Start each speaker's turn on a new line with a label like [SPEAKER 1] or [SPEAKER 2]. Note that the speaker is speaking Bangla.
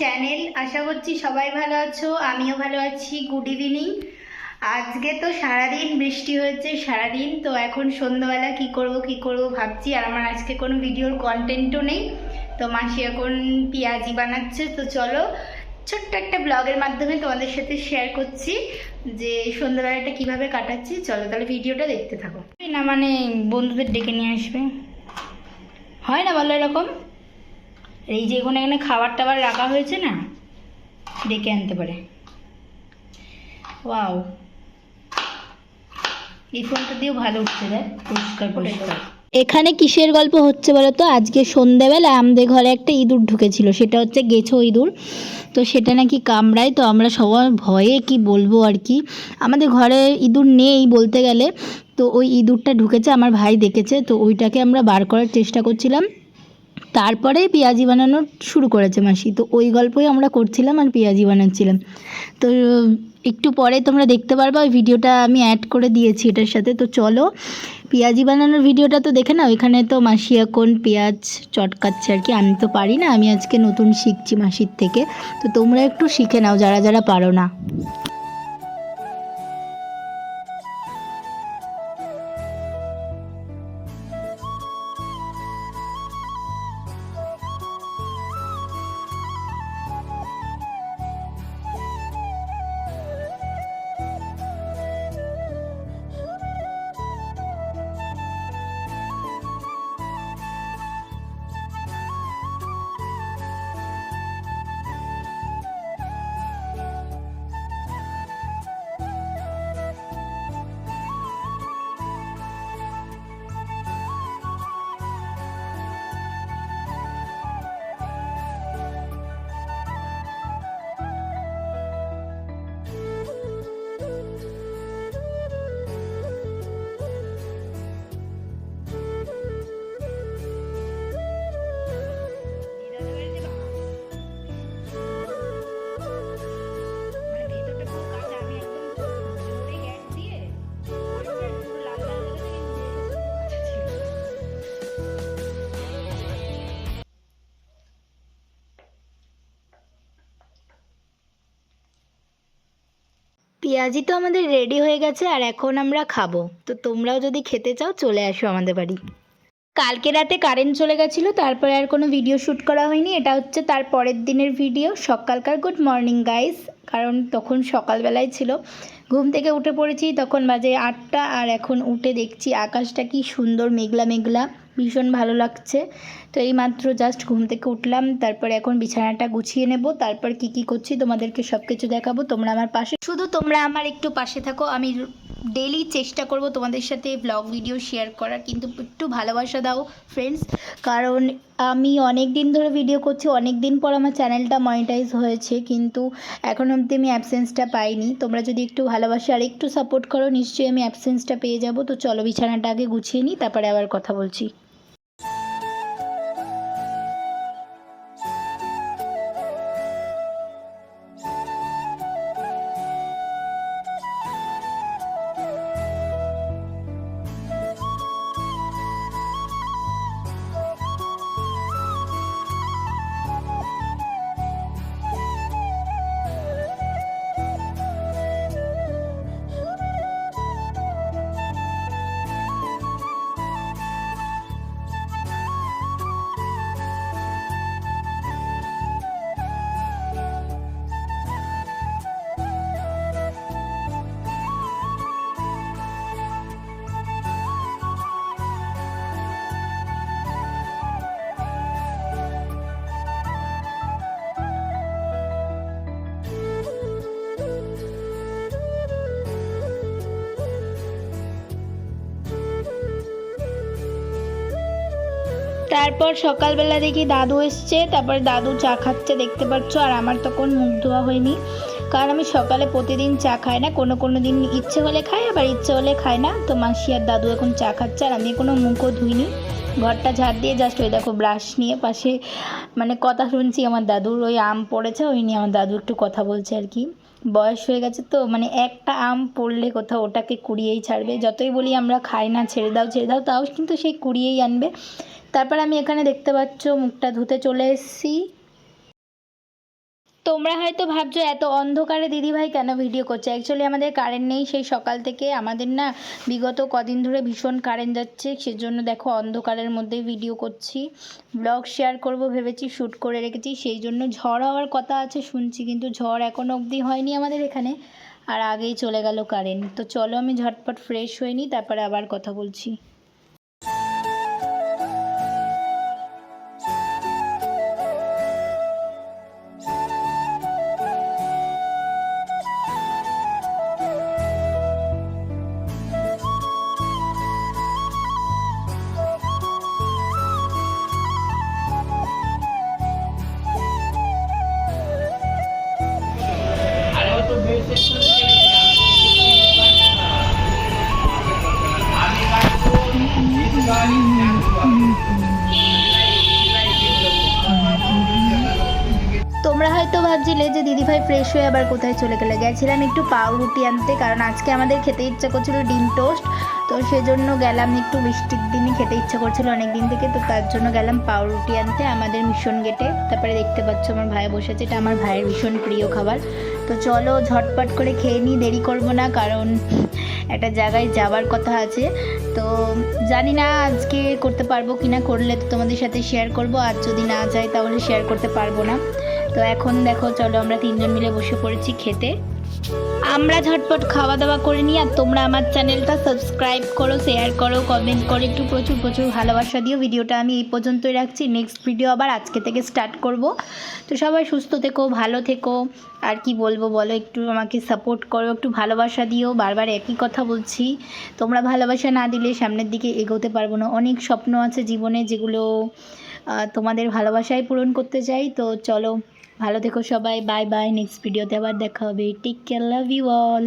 [SPEAKER 1] চ্যানেল আশা করছি সবাই ভালো আছো, আমিও ভালো আছি গুড ইভিনিং আজকে তো সারাদিন বৃষ্টি হয়েছে, সারাদিন, তো এখন সন্ধ্যাবেলা কি করব কি করব ভাবছি, আর আমার আজকে কোনো ভিডিওর কন্টেন্টও নেই, তো মাসি এখন পেঁয়াজি বানাচ্ছে, তো চলো ছোট্ট একটা ব্লগের মাধ্যমে তোমাদের সাথে শেয়ার করছি, যে সন্ধ্যাবেলাটা কীভাবে কাটাচ্ছি, চলো তাহলে ভিডিওটা দেখতে থাকো। না মানে বন্ধুদের ডেকে নিয়ে আসবে? হয় না বলো এরকম? এই যে এখানে এখানে খাবার টাবার রাখা হয়েছে না, ডেকে আনতে পারে। ওয়াও। এই ফোনটা দিয়েও ভালো উঠছে দেখ পরিষ্কার পরিষ্কার।
[SPEAKER 2] এখানে কিসের গল্প হচ্ছে বলো তো আজকে সন্ধেবেলা আমাদের ঘরে একটা ইঁদুর ঢুকেছিল, সেটা হচ্ছে গেছো ইঁদুর। তো সেটা নাকি কামড়ায়, তো আমরা সবার ভয়ে কি বলব আর কি। আমাদের ঘরে ইঁদুর নেই বলতে গেলে। তো ওই ইঁদুরটা ঢুকেছে, আমার ভাই দেখেছে, তো ওইটাকে আমরা বার করার চেষ্টা করছিলাম। তারপরে পেঁয়াজি বানানো শুরু করেছে মাসি। তো ওই গল্পই আমরা করছিলাম আর পেঁয়াজি বানাচ্ছিলাম। তো একটু পরে তোমরা দেখতে পারবে, ওই ভিডিওটা আমি অ্যাড করে দিয়েছি এটার সাথে। তো চলো, পেঁয়াজি বানানোর ভিডিওটা তো দেখে নাও ওইখানে তো মাসি এখন পেঁয়াজ চটকাচ্ছে আর কি। আমি তো পারি না, আমি আজকে নতুন শিখছি মাসির থেকে। তো তোমরা একটু শিখে নাও, যারা যারা পারো না। পেঁয়াজি তো আমাদের রেডি হয়ে গেছে আর এখন আমরা খাব। তো তোমরাও যদি খেতে চাও, চলে আসো আমাদের বাড়ি। কালকে রাতে কারেন্ট চলে গেছিল, তারপরে আর কোনো ভিডিও শ্যুট করা হয়নি। এটা হচ্ছে তার পরের দিনের ভিডিও সকালকার গুড মর্নিং গাইস কারণ তখন সকালবেলায় ছিল। ঘুম থেকে উঠে পড়েছি, তখন বাজে আটটা। আর এখন উঠে দেখছি আকাশটা কি সুন্দর, মেঘলা মেঘলা। ভীষণ ভালো লাগছে। তো এই মাত্র জাস্ট ঘুম থেকে উঠলাম, তারপরে এখন বিছানাটা গুছিয়ে নেব, তারপর কি কি করছি তোমাদেরকে সব কিছু দেখাবো, তোমরা আমার পাশে শুধু তোমরা আমার একটু পাশে থাকো, আমি ডেলি চেষ্টা করব তোমাদের সাথে ব্লগ ভিডিও শেয়ার করার। কিন্তু একটু ভালোবাসা দাও ফ্রেন্ডস কারণ আমি অনেক দিন ধরে ভিডিও করছি অনেক দিন পর আমার চ্যানেলটা মনিটাইজ হয়েছে, কিন্তু এখন অবধি আমি অ্যাবসেন্সটা পাইনি। তোমরা যদি একটু ভালোবাসা আর একটু সাপোর্ট করো, নিশ্চয়ই আমি অ্যাবসেন্সটা পেয়ে যাব। তো চলো বিছানাটা আগে গুছিয়ে নিই, তারপরে আবার কথা বলছি। তারপর সকালবেলা দেখি দাদু এসছে, তারপর দাদু চা খাচ্ছে, দেখতে পাচ্ছ, আর আমার তখন মুখ ধোয়া হয়নি। কারণ আমি সকালে প্রতিদিন চা খাই না, কোনো কোনো দিন ইচ্ছে হলে খাই, আবার ইচ্ছে হলে খাই না। তো মাসি আর দাদু এখন চা খাচ্ছে, আর আমি কোনো মুখও ধুইনি। ঘরটা ঝাড় দিয়ে জাস্ট ওই দেখো ব্রাশ নিয়ে পাশে মানে কথা শুনছি, আমার দাদুর ওই আম পড়েছে, ওই নিয়ে আমার দাদু একটু কথা বলছে আর কি। বয়স হয়ে গেছে তো মানে একটা আম পড়লে কোথাও ওটাকে কুড়িয়েই ছাড়বে। যতই বলি আমরা খাই না, ছেড়ে দাও ছেড়ে দাও, তাও কিন্তু সেই কুড়িয়েই আনবে। তারপর আমি এখানে দেখতে পাচ্ছ, মুখটা ধুতে চলে এসেছি। তোমরা হয়তো ভাবছ, এত অন্ধকারে দিদিভাই কেন ভিডিও করছে? অ্যাকচুয়ালি আমাদের কারেন্ট নেই, সেই সকাল থেকে আমাদের না বিগত কদিন ধরে ভীষণ কারেন্ট যাচ্ছে, সেজন্য দেখো অন্ধকারের মধ্যেই ভিডিও করছি ব্লগ শেয়ার করব ভেবেছি শ্যুট করে রেখেছি, সেই জন্য ঝড় হওয়ার কথা আছে, শুনছি, কিন্তু ঝড় এখনও অবধি হয়নি আমাদের এখানে, আর আগেই চলে গেল কারেন্ট তো চলো আমি ঝটপট ফ্রেশ হয়ে নিই, তারপরে আবার কথা বলছি। ভাবছিলে যে দিদিভাই ফ্রেশ হয়ে আবার কোথায় চলে গেলে? গেছিলাম একটু পাউরুটি আনতে, কারণ আজকে আমাদের খেতে ইচ্ছা করছিল ডিম টোস্ট। তো সেজন্য গেলাম একটু বৃষ্টির দিনই খেতে ইচ্ছা করছিল অনেক দিন থেকে, তো তার জন্য গেলাম পাউরুটি আনতে আমাদের মিশন গেটে তারপরে দেখতে পাচ্ছ আমার ভাই বসেছে এটা আমার ভাইয়ের ভীষণ প্রিয় খাবার। তো চলো ঝটপট করে খেয়ে নিই, দেরি করব না, কারণ একটা জায়গায় যাওয়ার কথা আছে। তো জানি না আজকে করতে পারব কি না করলে তো তোমাদের সাথে শেয়ার করব, আর যদি না যাই তাহলে শেয়ার করতে পারব না। তো এখন দেখো, চলো আমরা তিনজন মিলে বসে পড়েছি খেতে। আমরা ঝটপট খাওয়া দাওয়া করে নিই আর তোমরা আমার চ্যানেলটা সাবস্ক্রাইব করো শেয়ার করো কমেন্ট করো। একটু প্রচুর প্রচুর ভালোবাসা দিও। ভিডিওটা আমি এই পর্যন্তই রাখছি। নেক্সট ভিডিও আবার আজকে থেকে স্টার্ট করব। তো সবাই সুস্থ থেকো, ভালো থেকো। আর কি বলব বলো, একটু আমাকে সাপোর্ট করো, একটু ভালোবাসা দিও। বারবার একই কথা বলছি। তোমরা ভালোবাসা না দিলে সামনের দিকে এগোতে পারব না। অনেক স্বপ্ন আছে জীবনে যেগুলো তোমাদের ভালোবাসায় পূরণ করতে চাই। তো চলো ভালো থেকো সবাই বাই বাই নেক্সট ভিডিওতে আবার দেখা হবে। Take care love you all